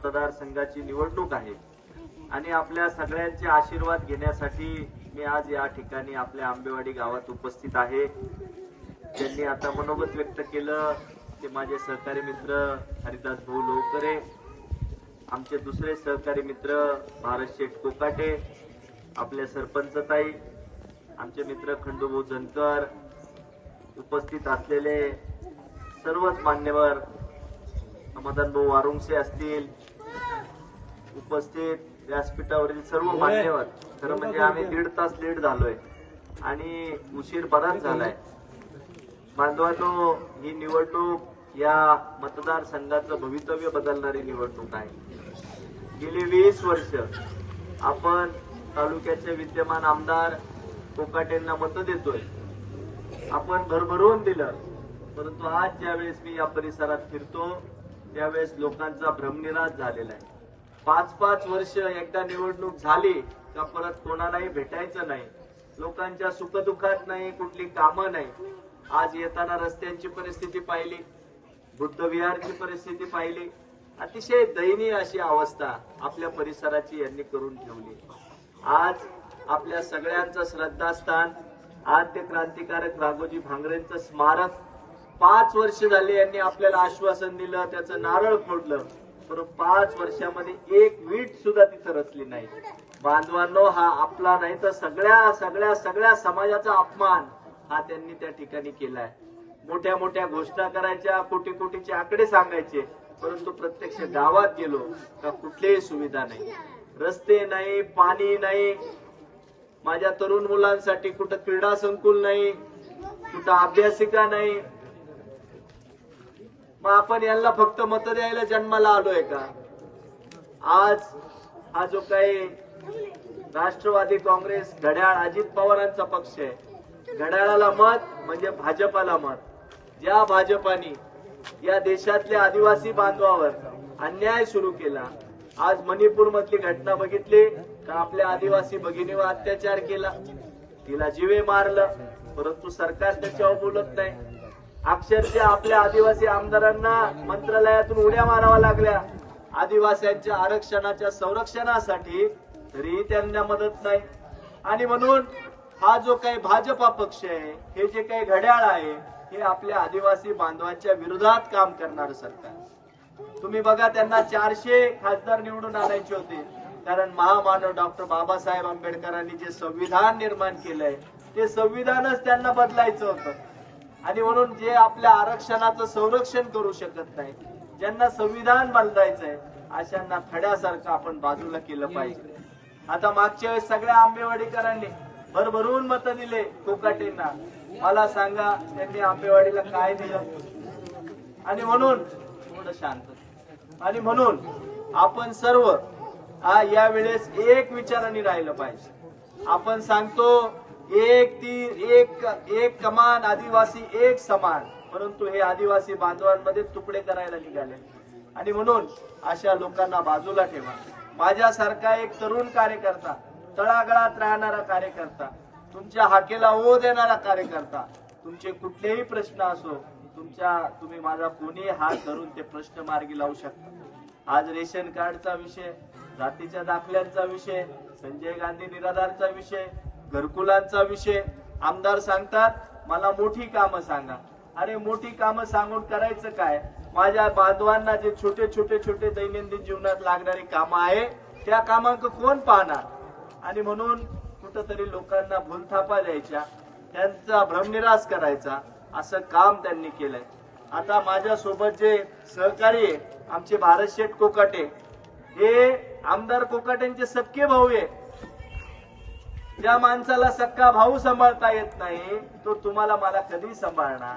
मतदारसंघाची निवडणूक आहे. आणि आपल्या सगळ्यांचे आशीर्वाद घेण्यासाठी मी आज या ठिकाणी आपल्या आंबेवाडी गावात उपस्थित आहे. त्यांनी आता मनोगत व्यक्त केलं ते माझे सहकारी मित्र हरिदास भाऊ लोकरे आमचे दुसरे सहकारी मित्र भारत शेठ कोकाटे आपले सरपंचताई आमचे मित्र खंडूभाऊ जनकर उपस्थित असलेले सर्वच मान्यवर मदन भाऊ वारुंगसे असतील उपस्थित व्यासपीठावरील सर्व मान्यवर. खरं म्हणजे आम्ही दीड तास लेट झालोय. आणि उशीर बराच झालाय. बांधवांनो ही निवडणूक या मतदारसंघाचं भवितव्य बदलणारी निवडणूक आहे. गेली वीस वर्ष आपण तालुक्याचे विद्यमान आमदार कोकाटेंना मतं देतोय. आपण भरभरून दिलं. परंतु आज ज्यावेळेस मी या परिसरात फिरतो त्यावेळेस लोकांचा भ्रमनिराश झालेला आहे. पाच पाच वर्ष एकदा निवडणूक झाली का परत कोणालाही भेटायचं नाही. लोकांच्या सुखदुःखात नाही कुठली कामं नाही. आज येताना रस्त्यांची परिस्थिती पाहिली बुद्धविहारची परिस्थिती पाहिली. अतिशय दयनीय अशी अवस्था आपल्या परिसराची यांनी करून ठेवली. आज आपल्या सगळ्यांचं श्रद्धास्थान आद्य क्रांतिकारक राघोजी भांगरेंचं स्मारक. पाच वर्ष झाले यांनी आपल्याला आश्वासन दिलं त्याचं नारळ फोडलं. पण पाच वर्षामध्ये एक वीट सुद्धा तिथं रचली नाही. बांधवांनो हा आपला नाही तर सगळ्या सगळ्या सगळ्या समाजाचा अपमान हा त्यांनी त्या ठिकाणी केलाय. मोठ्या मोठ्या घोषणा करायच्या कोटी कोटीचे आकडे सांगायचे परंतु प्रत्यक्ष गावात गेलो का कुठलीही सुविधा नाही. रस्ते नाही पाणी नाही माझ्या तरुण मुलांसाठी कुठं क्रीडा संकुल नाही कुठं अभ्यासिका नाही मग आपण यांना फक्त मत द्यायला जन्माला आलोय का? आज हा जो काही राष्ट्रवादी काँग्रेस घड्याळ अजित पवारांचा पक्ष आहे. घड्याळाला मत म्हणजे भाजपाला मत. ज्या भाजपाने या देशातल्या आदिवासी बांधवावर अन्याय सुरू केला आज मणिपूर मधली घटना बघितली का आपल्या आदिवासी भगिनीवर अत्याचार केला. तिला जीवे मारलं परंतु सरकार त्याच्यावर बोलत नाही. अक्षरशः आपल्या आदिवासी आमदारांना मंत्रालयातून उड्या माराव्या लागल्या. आदिवासींच्या आरक्षणाच्या संरक्षणासाठी तरी त्यांना मदत नाही. आणि म्हणून हा जो काही भाजपा पक्ष आहे हे जे काही घड्याळ आहे हे आपल्या आदिवासी बांधवांच्या विरोधात काम करणार सरकार. तुम्ही बघा त्यांना चारशे खासदार निवडून आणायचे होते. कारण महामानव डॉक्टर बाबासाहेब आंबेडकरांनी जे संविधान निर्माण केलंय ते संविधानच त्यांना बदलायचं होतं. आणि म्हणून जे आपल्या आरक्षणाचं संरक्षण करू शकत नाही ज्यांना संविधान बदलायचंय अशांना खड्यासारखं आपण बाजूला केलं पाहिजे. आता मागच्या वेळेस सगळ्या आंबेवाडीकरांनी भरभरून मतं दिले कोकाटेंना. मला सांगा त्यांनी आंबेवाडीला काय दिलं? आणि म्हणून थोडं शांत. आणि म्हणून आपण सर्व हा यावेळेस एक विचाराने राहिलं पाहिजे. आपण सांगतो एक तीर एक एक कमान आदिवासी एक समान. परंतु हे आदिवासी बांधवांमध्ये तुकडे करायला निघाले. आणि म्हणून अशा लोकांना बाजूला ठेवा. माझ्यासारखा एक तरुण कार्यकर्ता तळागळात राहणारा कार्यकर्ता तुमच्या हाकेला ओ देणारा कार्यकर्ता तुमचे कुठलेही प्रश्न असो तुमच्या तुम्ही माझा कोणी हात धरून ते प्रश्न मार्गी लावू शकता. आज रेशन कार्डचा विषय जातीच्या दाखल्यांचा विषय संजय गांधी निराधारचा विषय घरकुलांचा विषय. आमदार सांगतात मला मोठी कामं सांगा. अरे मोठी कामं सांगून करायचं काय? माझ्या बांधवांना जे छोटे छोटे छोटे दैनंदिन जीवनात लागणारी कामं आहे त्या कामांक कोण पाहणार? आणि म्हणून कुठंतरी लोकांना भूलथापा द्यायच्या त्यांचा भ्रमनिराश करायचा असं काम त्यांनी केलंय. आता माझ्या सोबत जे सहकारी आहे आमचे भारत शेठ कोकाटे हे आमदार कोकाटेंचे सबके भाऊ आहे. ज्या माणसाला सक्का भाऊ सांभाळता येत नाही तो तुम्हाला मला कधी सांभाळणार?